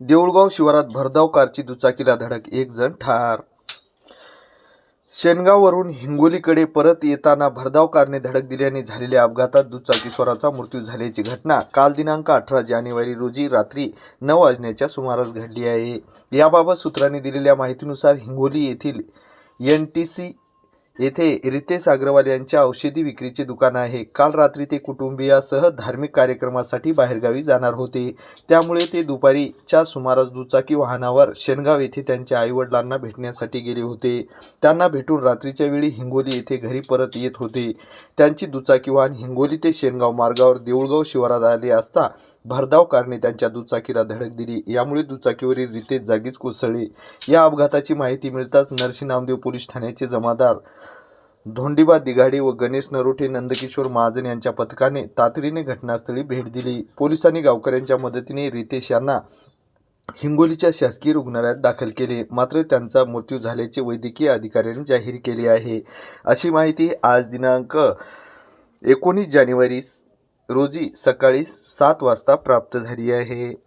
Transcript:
देऊळगाव शिवारात भरधाव कारची दुचाकीला धडक एक जण ठार. शेनगाववरून हिंगोलीकडे परत येताना भरधाव कारने धडक दिल्याने झालेल्या अपघातात दुचाकीस्वाराचा मृत्यू झाल्याची घटना काल दिनांक अठरा जानेवारी रोजी रात्री नऊ वाजण्याच्या सुमारास घडली आहे. याबाबत सूत्रांनी दिलेल्या माहितीनुसार हिंगोली येथील एन टी सी येथे रितेश अग्रवाल यांच्या औषधी विक्रीचे दुकान आहे. काल रात्री ते कुटुंबियासह धार्मिक कार्यक्रमासाठी बाहेरगावी जाणार होते. त्यामुळे ते दुपारीच्या सुमारास दुचाकी वाहनावर शेनगाव येथे त्यांच्या आईवडिलांना भेटण्यासाठी गेले होते. त्यांना भेटून रात्रीच्या वेळी हिंगोली येथे घरी परत येत होते. त्यांची दुचाकी वाहन हिंगोली ते शेनगाव मार्गावर देऊळगाव शिवारात आले असता भरधाव कारने त्यांच्या दुचाकीला धडक दिली. यामुळे दुचाकीवरील रितेश जागीच कोसळले. या अपघाताची माहिती मिळताच नरसी नामदेव पोलीस ठाण्याचे जमादार धोंडीबा दिघाडी व गणेश नरोठे नंदकिशोर महाजन यांच्या पथकाने तातडीने घटनास्थळी भेट दिली. पोलिसांनी गावकऱ्यांच्या मदतीने रितेश यांना हिंगोलीच्या शासकीय रुग्णालयात दाखल केले. मात्र त्यांचा मृत्यू झाल्याचे वैद्यकीय अधिकाऱ्यांनी जाहीर केले आहे. अशी माहिती आज दिनांक एकोणीस जानेवारी रोजी सकाळी सात वाजता प्राप्त झाली आहे.